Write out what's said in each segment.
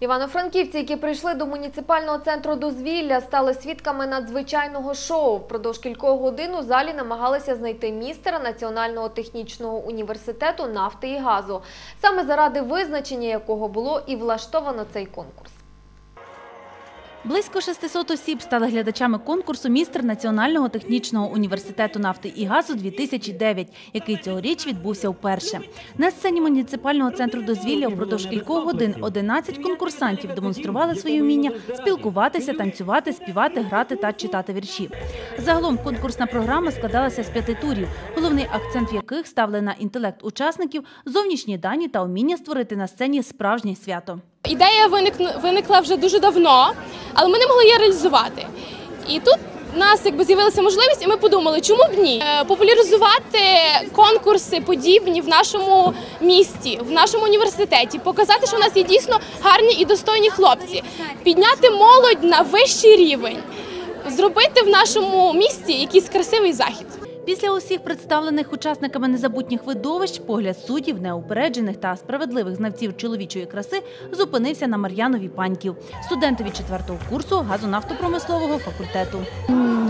Івано-франківці, які прийшли до муніципального центру дозвілля, стали свідками надзвичайного шоу. Впродовж кількох годин у залі намагалися знайти містера Національного технічного університету нафти і газу, саме заради визначення якого було і влаштовано цей конкурс. Близько 600 осіб стали глядачами конкурсу «Містер Національного технічного університету нафти і газу-2009», який цьогоріч відбувся вперше. На сцені муніципального центру дозвілля впродовж кількох годин 11 конкурсантів демонстрували свої вміння спілкуватися, танцювати, співати, грати та читати вірші. Загалом конкурсна програма складалася з п'яти турів, головний акцент яких ставили на інтелект учасників, зовнішні дані та вміння створити на сцені справжнє свято. Ідея виникла вже дуже давно, але ми не могли її реалізувати. І тут у нас якби з'явилася можливість, і ми подумали, чому б ні Е, популяризувати конкурси подібні в нашому місті, в нашому університеті, показати, що в нас є дійсно гарні і достойні хлопці, підняти молодь на вищий рівень, зробити в нашому місті якийсь красивий захід. Після усіх представлених учасниками незабутніх видовищ погляд суддів, неупереджених та справедливих знавців чоловічої краси зупинився на Мар'янові Паньків, студентові четвертого курсу газонафтопромислового факультету.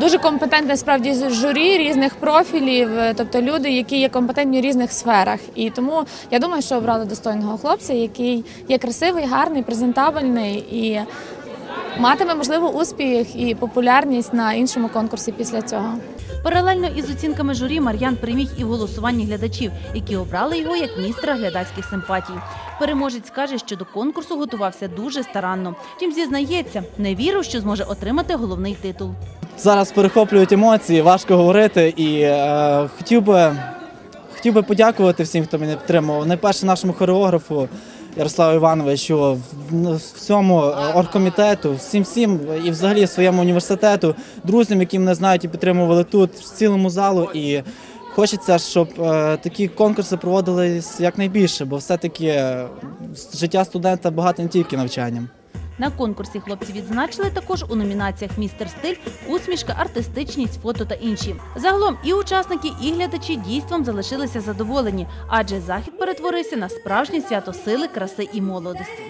Дуже компетентне справді журі різних профілів, е, тобто люди, які є компетентні в різних сферах. І тому я думаю, що обрали достойного хлопця, який є красивий, гарний, презентабельний і матиме можливо успіх і популярність на іншому конкурсі після цього. Паралельно із оцінками журі Мар'ян переміг і в голосуванні глядачів, які обрали його як містера глядацьких симпатій. Переможець каже, що до конкурсу готувався дуже старанно. Втім, зізнається, не вірив, що зможе отримати головний титул. Зараз перехоплюють емоції, важко говорити. І е, хотів би хотів би подякувати всім, хто мене підтримував. Найперше нашому хореографу Ярославу Івановичу, в- всьому е, оргкомітету, всім всім і взагалі своєму університету, друзям, які мене знають і підтримували тут, в цілому залу. І хочеться, щоб е, такі конкурси проводились якнайбільше, бо все-таки е, життя студента багато не тільки навчанням. На конкурсі хлопці відзначили також у номінаціях Містер стиль, усмішка, артистичність, фото та інші. Загалом і учасники, і глядачі дійством залишилися задоволені, адже захід перетворився на справжнє свято сили, краси і молодості.